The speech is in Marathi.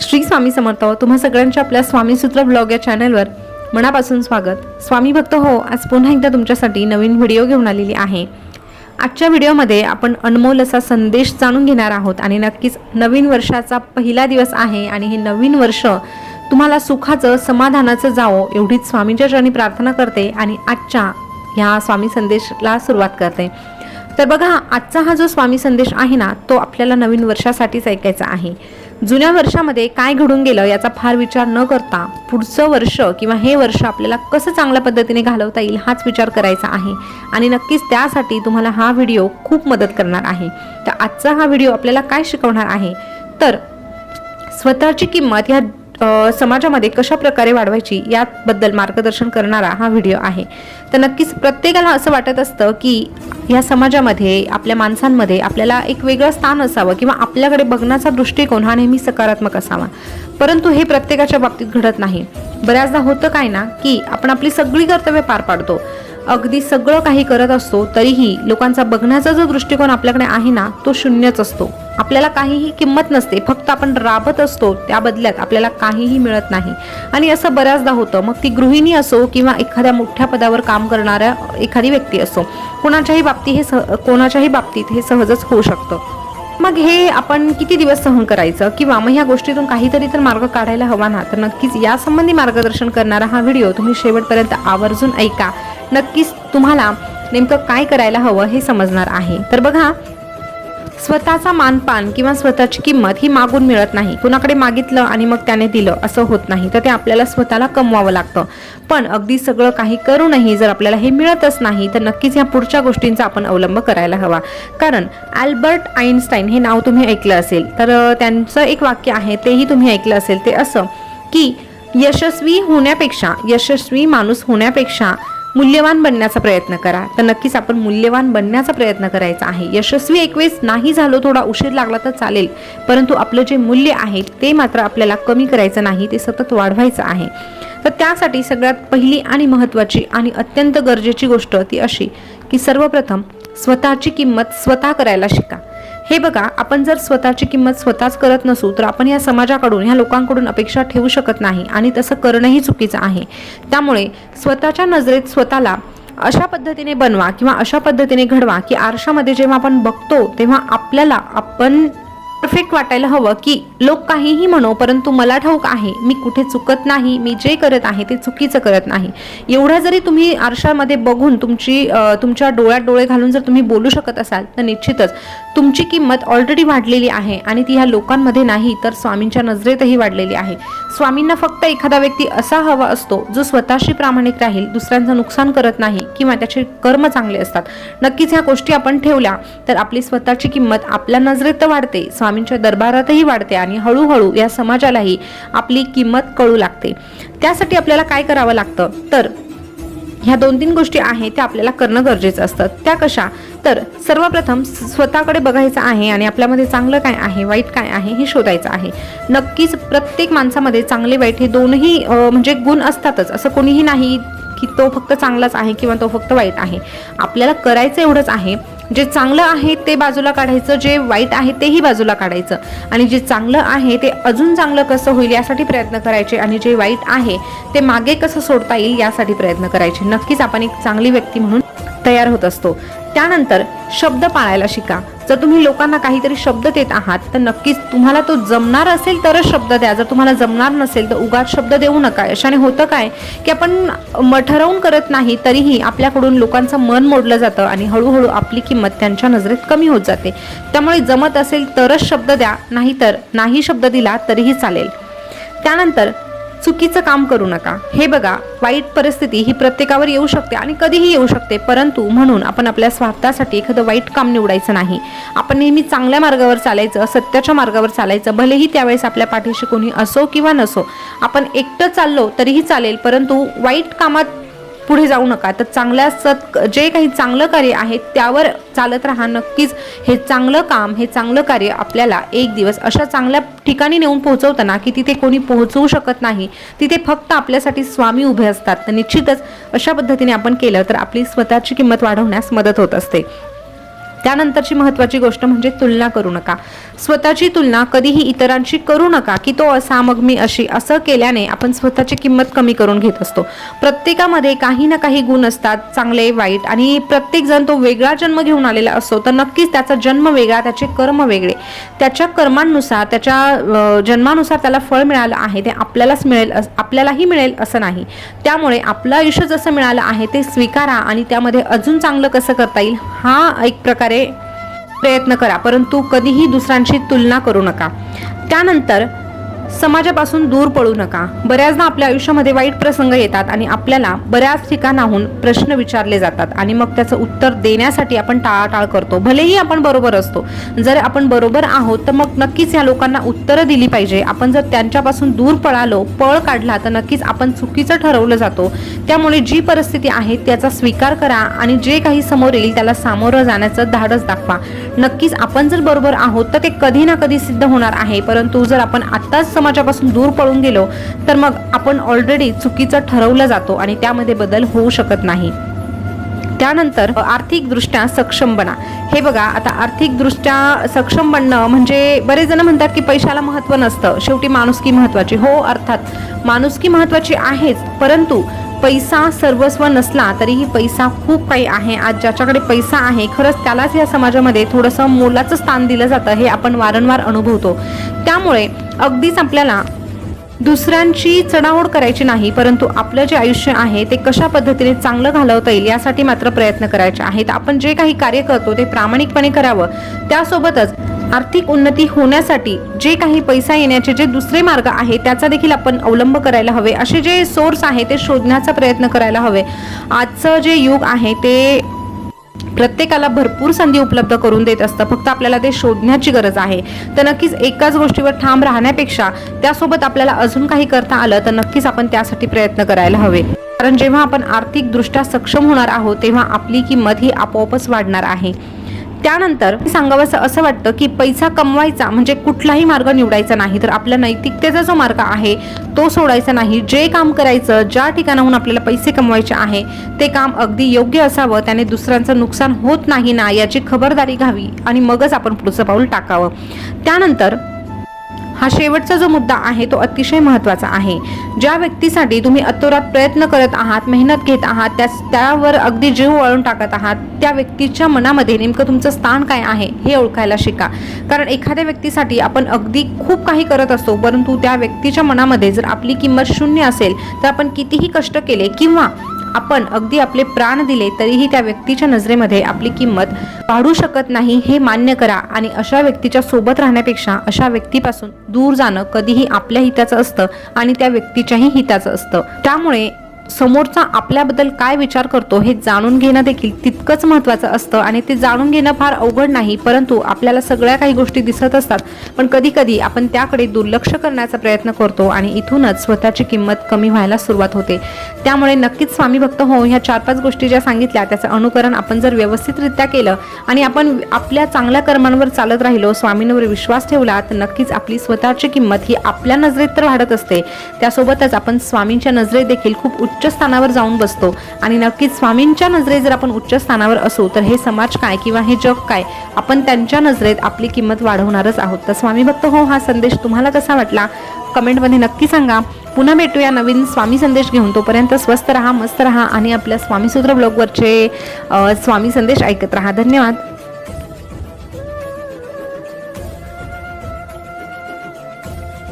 श्री स्वामी समर्थ तुम्हा सगळ्यांच्या आपल्या स्वामी सूत्र ब्लॉग या चॅनलवर मनापासून स्वागत. स्वामी भक्त हो आज पुन्हा एकदा तुमच्यासाठी नवीन व्हिडिओ घेऊन आलेली आहे. आजच्या व्हिडिओमध्ये आपण अनमोल असा संदेश जाणून घेणार आहोत आणि नक्कीच नवीन वर्षाचा पहिला दिवस आहे आणि हे नवीन वर्ष तुम्हाला सुखाचं समाधानाचं जावो एवढीच स्वामींच्या चरणी प्रार्थना करते आणि आजच्या ह्या स्वामी संदेशला सुरुवात करते. तर बघा आजचा हा जो स्वामी संदेश आहे ना तो आपल्याला नवीन वर्षासाठीच ऐकायचा आहे. जुन्या वर्षामध्ये काय घडून गेलं याचा फार विचार न करता पुढचं वर्ष किंवा हे वर्ष आपल्याला कसं चांगल्या पद्धतीने घालवता येईल हाच विचार करायचा आहे. आणि नक्कीच त्यासाठी तुम्हाला हा व्हिडिओ खूप मदत करणार आहे. तर आजचा हा व्हिडिओ आपल्याला काय शिकवणार आहे? तर स्वतःची किंमत ह्या समाजामध्ये कशा प्रकारे वाढवायची याबद्दल मार्गदर्शन करणारा हा व्हिडिओ आहे. तर नक्कीच प्रत्येकाला असं वाटत असतं की या समाजामध्ये आपल्या माणसांमध्ये आपल्याला एक वेगळं स्थान असावं किंवा आपल्याकडे बघण्याचा दृष्टिकोन हा नेहमी सकारात्मक असावा. परंतु हे प्रत्येकाच्या बाबतीत घडत नाही. बऱ्याचदा होतं काय ना की आपण आपली सगळी कर्तव्य पार पाडतो. अगदी सगळं काही करत असतो तरीही लोकांचा बघण्याचा जो दृष्टिकोन आपल्याकडे आहे ना तो शून्यच असतो. आपल्याला काहीही किंमत नसते फक्त आपण राबत असतो त्या बदल्यात आपल्याला काहीही मिळत नाही. आणि असं बऱ्याचदा होतं. मग ती गृहिणी असो किंवा एखाद्या मोठ्या पदावर काम करणाऱ्या एखादी व्यक्ती असो कोणाच्याही बाबतीत हे सह कोणाच्याही बाबतीत हे सहजच होऊ शकतं. मग हे आपण किती दिवस सहन करायचं? किंवा मग ह्या गोष्टीतून काहीतरी तर मार्ग काढायला हवा ना? तर नक्कीच यासंबंधी मार्गदर्शन करणारा हा व्हिडिओ तुम्ही शेवटपर्यंत आवर्जून ऐका. नक्कीच तुम्हाला नेमकं काय करायला हवं हे समजणार आहे. तर बघा स्वतःचा मानपान किंवा स्वतःची किंमत ही मागून मिळत नाही. कुणाकडे मागितलं आणि मग त्याने दिलं असं होत नाही. तर ते आपल्याला स्वतःला कमवावं लागतं. पण अगदी सगळं काही करूनही जर आपल्याला हे मिळतच नाही तर नक्कीच या पुढच्या गोष्टींचा आपण अवलंब करायला हवा. कारण अल्बर्ट आईन्स्टाईन हे नाव तुम्ही ऐकलं असेल तर त्यांचं एक वाक्य आहे तेही तुम्ही ऐकलं असेल ते असं की यशस्वी होण्यापेक्षा यशस्वी माणूस होण्यापेक्षा मूल्यवान बनण्याचा प्रयत्न करा. तर नक्कीच आपण मूल्यवान बनण्याचा प्रयत्न करायचा आहे. यशस्वी एक वेळेस नाही झालो थोडा उशीर लागला तर चालेल. परंतु आपलं जे मूल्य आहे ते मात्र आपल्याला कमी करायचं नाही ते सतत वाढवायचं आहे. तर त्यासाठी सगळ्यात पहिली आणि महत्त्वाची आणि अत्यंत गरजेची गोष्ट ती अशी की सर्वप्रथम स्वतःची किंमत स्वतः करायला शिका. हे बघा आपण जर स्वतःची किंमत स्वतःच करत नसू तर आपण या समाजाकडून ह्या लोकांकडून अपेक्षा ठेवू शकत नाही आणि तसं करणंही चुकीचं आहे. त्यामुळे स्वतःच्या नजरेत स्वतःला अशा पद्धतीने बनवा किंवा अशा पद्धतीने घडवा की आरशामध्ये जेव्हा आपण बघतो तेव्हा आपल्याला आपण परफेक्ट वाटायला हवं की लोक काहीही म्हणो परंतु मला ठाऊक आहे मी कुठे चुकत नाही मी जे करत आहे ते चुकीचं करत नाही. एवढा जरी तुम्ही आरशामध्ये बघून तुमची तुमच्या डोळ्यात डोळे घालून जर तुम्ही बोलू शकत असाल तर निश्चितच तुमची किंमत ऑलरेडी वाढलेली आहे आणि ती ह्या लोकांमध्ये नाही तर स्वामींच्या नजरेतही वाढलेली आहे. स्वामींना फक्त एखादा व्यक्ती असा हवा असतो जो स्वतःशी प्रामाणिक राहील दुसऱ्यांचं नुकसान करत नाही किंवा त्याचे कर्म चांगले असतात. नक्कीच ह्या गोष्टी आपण ठेवल्या तर आपली स्वतःची किंमत आपल्या नजरेत वाढते स्वामींच्या दरबारातही वाढते आणि हळूहळू या समाजालाही आपली किंमत कळू लागते. त्यासाठी आपल्याला काय करावं लागतं? तर ह्या दोन तीन गोष्टी आहेत त्या आपल्याला करणं गरजेचं असतं. त्या कशा? तर सर्वप्रथम स्वतःकडे बघायचं आहे आणि आपल्यामध्ये चांगलं काय आहे वाईट काय आहे हे शोधायचं आहे. नक्कीच प्रत्येक माणसामध्ये चांगले वाईट हे दोनही म्हणजे गुण असतातच. असं कोणीही नाही की तो फक्त चांगलाच आहे किंवा तो फक्त वाईट आहे. आपल्याला करायचं एवढंच आहे. जे चांगलं आहे ते बाजूला काढायचं जे वाईट आहे तेही बाजूला काढायचं. आणि जे चांगलं आहे ते अजून चांगलं कसं होईल यासाठी प्रयत्न करायचे आणि जे वाईट आहे ते मागे कसं सोडता येईल यासाठी प्रयत्न करायचे. नक्कीच आपण एक चांगली व्यक्ती म्हणून तयार होत असतो. त्यानंतर शब्द पाळायला शिका. जर तुम्ही लोकांना काहीतरी शब्द देत आहात तर नक्कीच तुम्हाला तो जमणार असेल तरच शब्द द्या. जर तुम्हाला जमणार नसेल तर उगाच शब्द देऊ नका. अशाने होतं काय? की आपण म- ठरवून करत नाही तरीही आपल्याकडून लोकांचं मन मोडलं जातं आणि हळूहळू आपली किंमत त्यांच्या नजरेत कमी होत जाते. त्यामुळे जमत असेल तरच शब्द द्या नाहीतर नाही शब्द दिला तरीही चालेल. त्यानंतर चुकीचं काम करू नका. हे बघा वाईट परिस्थिती ही प्रत्येकावर येऊ शकते आणि कधीही येऊ शकते परंतु म्हणून आपण आपल्या स्वार्थासाठी एखादं वाईट काम निवडायचं नाही. आपण नेहमी चांगल्या मार्गावर चालायचं सत्याच्या मार्गावर चालायचं भलेही त्यावेळेस आपल्या पाठीशी कोणी असो किंवा नसो. आपण एकटं चाललो तरीही चालेल परंतु वाईट कामात पुढे जाऊ नका. तर चांगल्या सत जे काही चांगलं कार्य आहे त्यावर चालत राहा. नक्कीच हे चांगलं काम हे चांगलं कार्य आपल्याला एक दिवस अशा चांगल्या ठिकाणी नेऊन पोहोचवताना की तिथे कोणी पोहोचवू शकत नाही. तिथे फक्त आपल्यासाठी स्वामी उभे असतात. तर निश्चितच अशा पद्धतीने आपण केलं तर आपली स्वतःची किंमत वाढवण्यास मदत होत असते. त्यानंतरची महत्त्वाची गोष्ट म्हणजे तुलना करू नका. स्वतःची तुलना कधीही इतरांशी करू नका की तो असा मग मी अशी. असं केल्याने आपण स्वतःची किंमत कमी करून घेत असतो. प्रत्येकामध्ये काही ना काही गुण असतात चांगले वाईट. आणि प्रत्येक जण तो वेगळा जन्म घेऊन आलेला असतो तर नक्कीच त्याचा जन्म वेगळा त्याचे कर्म वेगळे. त्याच्या कर्मांनुसार त्याच्या जन्मानुसार त्याला फळ मिळालं आहे ते आपल्यालाच मिळेल आपल्यालाही मिळेल असं नाही. त्यामुळे आपलं आयुष्य जसं मिळालं आहे ते स्वीकारा आणि त्यामध्ये अजून चांगलं कसं करता येईल हा एक प्रकार प्रयत्न करा परंतु कधीही दुसऱ्यांशी तुलना करू नका. त्यानंतर समाजापासून दूर पळू नका. बऱ्याचदा आपल्या आयुष्यामध्ये वाईट प्रसंग येतात आणि आपल्याला बऱ्याच ठिकाणाहून प्रश्न विचारले जातात आणि मग त्याचं उत्तर देण्यासाठी आपण टाळाटाळ करतो. भलेही आपण बरोबर असतो. जर आपण बरोबर आहोत तर मग नक्कीच या लोकांना उत्तरं दिली पाहिजे. आपण जर त्यांच्यापासून दूर पळालो पळ काढला तर नक्कीच आपण चुकीचं ठरवलं जातो. त्यामुळे जी परिस्थिती आहे त्याचा स्वीकार करा आणि जे काही समोर येईल त्याला सामोरं जाण्याचं धाडस दाखवा. नक्कीच आपण जर बरोबर आहोत तर ते कधी ना कधी सिद्ध होणार आहे. परंतु जर आपण आत्ताच समाजापासून दूर पळून गेलो तर मग आपण ऑलरेडी चुकीचं ठरवलं जातो आणि त्यामध्ये बदल होऊ शकत नाही. त्यानंतर आर्थिकदृष्ट्या सक्षम बना. हे बघा आता आर्थिकदृष्ट्या सक्षम बनणं म्हणजे बरेच जण म्हणतात की पैशाला महत्त्व नसतं. शेवटी माणुसकी महत्त्वाची. हो अर्थात माणुसकी महत्त्वाची आहेच. परंतु पैसा सर्वस्व नसला तरीही पैसा खूप काही आहे. आज ज्याच्याकडे पैसा आहे खरंच त्यालाच या समाजामध्ये थोडंसं मोलाचं स्थान दिलं जातं हे आपण वारंवार अनुभवतो. त्यामुळे अगदीच आपल्याला दुसऱ्यांची चढाओढ करायची नाही परंतु आपलं जे आयुष्य आहे ते कशा पद्धतीने चांगलं घालवता येईल यासाठी मात्र प्रयत्न करायचे आहेत. आपण जे काही कार्य करतो ते प्रामाणिकपणे करावं. त्यासोबतच आर्थिक उन्नती होण्यासाठी जे काही पैसा येण्याचे जे दुसरे मार्ग आहे त्याचा देखील आपण अवलंब करायला हवे. असे जे सोर्स आहे ते शोधण्याचा प्रयत्न करायला हवे. आजचं जे युग आहे ते प्रत्येकाला भरपूर संधी उपलब्ध करून देत असतं. फक्त आपल्याला ते शोधण्याची गरज आहे. तर नक्कीच एकाच गोष्टीवर ठाम राहण्यापेक्षा त्यासोबत आपल्याला अजून काही करता आलं तर नक्कीच आपण त्यासाठी प्रयत्न करायला हवे. कारण जेव्हा आपण आर्थिकदृष्ट्या सक्षम होणार आहोत तेव्हा आपली किंमत ही आपोआपच वाढणार आहे. त्यानंतर सांगावंसं असं वाटतं की पैसा कमवायचा म्हणजे कुठलाही मार्ग निवडायचा नाही. तर आपल्या नैतिकतेचा जो मार्ग आहे तो सोडायचा नाही. जे काम करायचं ज्या ठिकाणाहून आपल्याला पैसे कमवायचे आहे ते काम अगदी योग्य असावं त्याने दुसऱ्यांचं नुकसान होत नाही ना याची खबरदारी घ्यावी आणि मगच आपण पुढचं पाऊल टाकावं. त्यानंतर हा शेवटचा जो मुद्दा आहे तो अतिशय महत्त्वाचा आहे. ज्या व्यक्तीसाठी तुम्ही अतोरात प्रयत्न करत आहात मेहनत घेत आहात त्या त्यावर अगदी जीव वळून टाकत आहात त्या व्यक्तीच्या मनामध्ये नेमकं तुमचं स्थान काय आहे हे ओळखायला शिका. कारण एखाद्या व्यक्तीसाठी आपण अगदी खूप काही करत असतो परंतु त्या व्यक्तीच्या मनामध्ये जर आपली किंमत शून्य असेल तर आपण कितीही कष्ट केले किंवा आपण अगदी आपले प्राण दिले तरीही त्या व्यक्तीच्या नजरेमध्ये आपली किंमत वाढू शकत नाही हे मान्य करा. आणि अशा व्यक्तीच्या सोबत राहण्यापेक्षा अशा व्यक्तीपासून दूर जाणं कधीही आपल्या हिताचं असतं आणि त्या व्यक्तीच्याही हिताचं असतं. त्यामुळे समोरचा आपल्याबद्दल काय विचार करतो हे जाणून घेणं देखील तितकंच महत्त्वाचं असतं आणि ते जाणून घेणं फार अवघड नाही परंतु आपल्याला सगळ्या काही गोष्टी दिसत असतात. पण कधी कधी आपण त्याकडे दुर्लक्ष करण्याचा प्रयत्न करतो आणि इथूनच स्वतःची किंमत कमी व्हायला सुरुवात होते. त्यामुळे नक्कीच स्वामी भक्त हो ह्या चार पाच गोष्टी ज्या सांगितल्या त्याचं अनुकरण आपण जर व्यवस्थितरित्या केलं आणि आपण आपल्या चांगल्या कर्मांवर चालत राहिलो स्वामींवर विश्वास ठेवला तर नक्कीच आपली स्वतःची किंमत ही आपल्या नजरेत तर वाढत असते. त्यासोबतच आपण स्वामींच्या नजरेत देखील खूप उच्च स्थानावर जाऊन बसतो. आणि नक्कीच स्वामींच्या नजरेत जर आपण उच्च स्थानावर असू तर हे समाज काय किंवा हे जग काय? आपण त्यांच्या नजरेत आपली किंमत वाढवणारच आहोत. तर स्वामी भक्त हो हा संदेश तुम्हाला कसा वाटला? कमेंटमध्ये नक्की सांगा. पुन्हा भेटूया नवीन स्वामी संदेश घेऊन. तोपर्यंत स्वस्त राहा मस्त राहा आणि आपल्या स्वामीसूत्र ब्लॉगवरचे स्वामी संदेश ऐकत राहा. धन्यवाद.